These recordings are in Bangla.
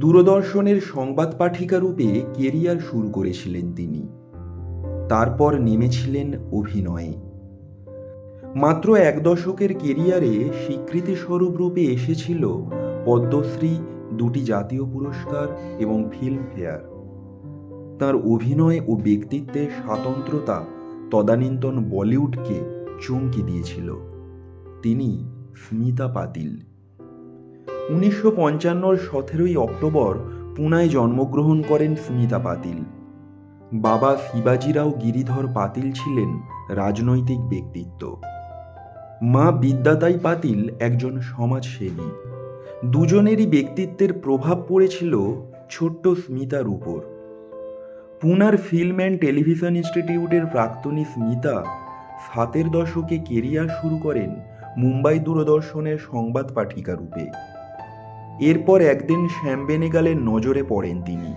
দূরদর্শনের সংবাদ পাঠিকা রূপে কেরিয়ার শুরু করেছিলেন তিনি। তারপর নেমেছিলেন অভিনয়ে। মাত্র এক দশকের কেরিয়ারে স্বীকৃতিস্বরূপ রূপে এসেছিল পদ্মশ্রী, দুটি জাতীয় পুরস্কার এবং ফিল্মফেয়ার। তার অভিনয় ও ব্যক্তিত্বের স্বাতন্ত্রতা তদানীন্তন বলিউডকে চমকে দিয়েছিল। তিনি স্মিতা পাতিল। উনিশশো পঞ্চান্নর সতেরোই অক্টোবর পুনায় জন্মগ্রহণ করেন স্মিতা পাতিল। বাবা শিবাজিরাও গিরিধর পাতিল ছিলেন রাজনৈতিক ব্যক্তিত্ব। মা বিদ্যাতাই পাতিল একজন সমাজসেবী। দুজনেরই ব্যক্তিত্বের প্রভাব পড়েছিল ছোট্ট স্মিতার উপর। পুনার ফিল্ম অ্যান্ড টেলিভিশন ইনস্টিটিউটের প্রাক্তনী স্মিতা সাতের দশকে কেরিয়ার শুরু করেন মুম্বাই দূরদর্শনের সংবাদ পাঠিকা রূপে। এরপর একদিন শ্যাম বেনেগালের নজরে পড়েন তিনি।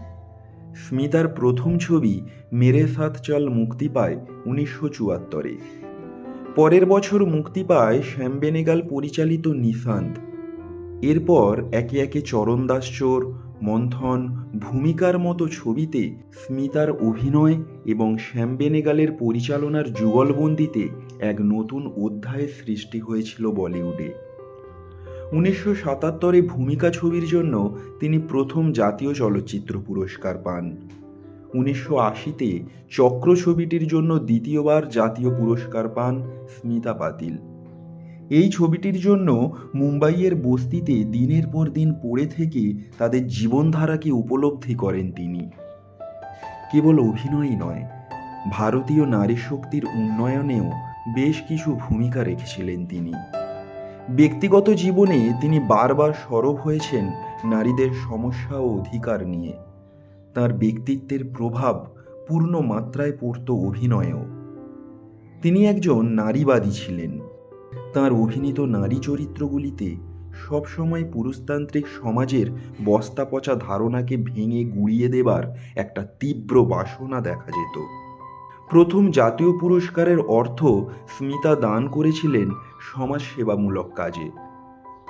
স্মিতার প্রথম ছবি, মেরে সাথ চল মুক্তি পায় উনিশশো চুয়াত্তরে। পরের বছর মুক্তি পায় শ্যাম বেনেগাল পরিচালিত নিশান্ত। এরপর একে একে চরণ দাস চোর, মন্থন, ভূমিকার মতো ছবিতে স্মিতার অভিনয় এবং শ্যাম বেনেগালের পরিচালনার যুগলবন্দিতে এক নতুন অধ্যায়ের সৃষ্টি হয়েছিল বলিউডে। উনিশশো সাতাত্তরে ভূমিকা ছবির জন্য তিনি প্রথম জাতীয় চলচ্চিত্র পুরস্কার পান। উনিশশো আশিতে চক্র ছবিটির জন্য দ্বিতীয়বার জাতীয় পুরস্কার পান স্মিতা পাতিল। এই ছবিটির জন্য মুম্বাইয়ের বস্তিতে দিনের পর দিন পড়ে থেকে তাদের জীবনধারাকে উপলব্ধি করেন তিনি। কেবল অভিনয়ই নয়, ভারতীয় নারী শক্তির উন্নয়নেও বেশ কিছু ভূমিকা রেখেছিলেন তিনি। ব্যক্তিগত জীবনে তিনি বারবার সরব হয়েছেন নারীদের সমস্যা ও অধিকার নিয়ে। তার ব্যক্তিত্বের প্রভাব পূর্ণ মাত্রায় পড়ত অভিনয়েও। তিনি একজন নারীবাদী ছিলেন। তার অভিনীত নারী চরিত্রগুলিতে সবসময় পুরুষতান্ত্রিক সমাজের বস্তা পচা ধারণাকে ভেঙে গুড়িয়ে দেবার একটা তীব্র বাসনা দেখা যেত। প্রথম জাতীয় পুরস্কারের অর্থ স্মিতা দান করেছিলেন সমাজসেবামূলক কাজে।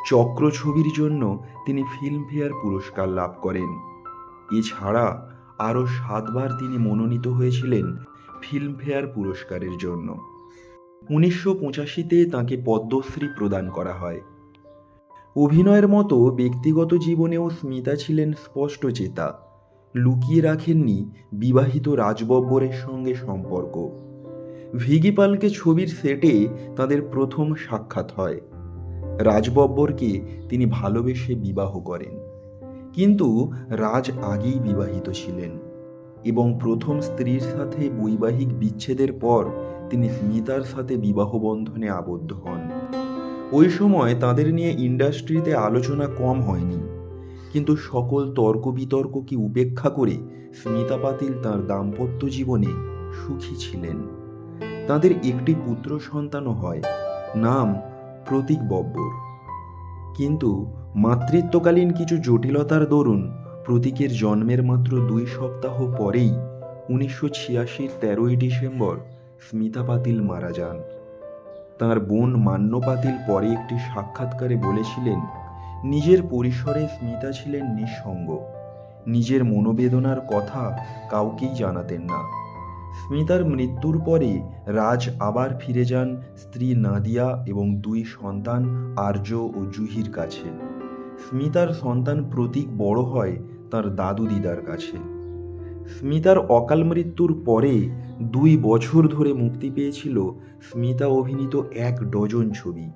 চক্র ছবির জন্য তিনি ফিল্মফেয়ার পুরস্কার লাভ করেন। এছাড়া আরও সাতবার তিনি মনোনীত হয়েছিলেন ফিল্মফেয়ার পুরস্কারের জন্য। উনিশশো পঁচাশিতে তাঁকে পদ্মশ্রী প্রদান করা হয়। অভিনয়ের মতো ব্যক্তিগত জীবনেও স্মিতা ছিলেন স্পষ্টচেতা লুকিয়ে রাখেননি বিবাহিত রাজবব্বরের সঙ্গে সম্পর্ক। ভিগিপালকে ছবির সেটে তাদের প্রথম সাক্ষাৎ হয়। রাজবব্বরকে তিনি ভালোবেসে বিবাহ করেন। কিন্তু রাজ আগেই বিবাহিত ছিলেন এবং প্রথম স্ত্রীর সাথে বৈবাহিক বিচ্ছেদের পর তিনি স্মিতার সাথে বিবাহ বন্ধনে আবদ্ধ হন। ওই সময় তাদের নিয়ে ইন্ডাস্ট্রিতে আলোচনা কম হয়নি। কিন্তু সকল তর্ক বিতর্ককে উপেক্ষা করে স্মিতা পাতিল তাঁর দাম্পত্য জীবনে সুখী ছিলেন? তাদের একটি পুত্র সন্তানও হয়, নাম প্রতীক বব্বর। কিন্তু মাতৃত্বকালীন কিছু জটিলতার দরুন প্রতীকের জন্মের মাত্র দুই সপ্তাহ পরেই উনিশশো ছিয়াশির তেরোই ডিসেম্বর স্মিতা পাতিল মারা যান। তাঁর বোন মান্য পাতিল পরে একটি সাক্ষাৎকারে বলেছিলেন নিজের পরিসরে স্মিতা ছিলেন নিঃসঙ্গ। নিজের মনোবেদনার কথা কাউকেই জানাতেন না। স্মিতার মৃত্যুর পরে রাজ আবার ফিরে যান স্ত্রী নাদিয়া এবং দুই সন্তান আর্য ও জুহির কাছে। স্মিতার সন্তান প্রতীক বড় হয় তার দাদু দিদার কাছে। স্মিতার অকাল মৃত্যুর পরে দুই বছর ধরে মুক্তি পেয়েছিল স্মিতা অভিনীত এক ডজন ছবি।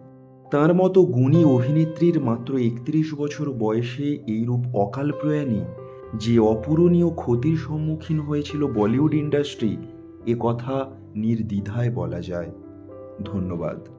তার মতো গুণী অভিনেত্রীর মাত্র একত্রিশ বছর বয়সে এইরূপ অকাল প্রয়াণী, যে অপূরণীয় ক্ষতির সম্মুখীন হয়েছিল বলিউড ইন্ডাস্ট্রি, এ কথা নির্দ্বিধায় বলা যায়। ধন্যবাদ।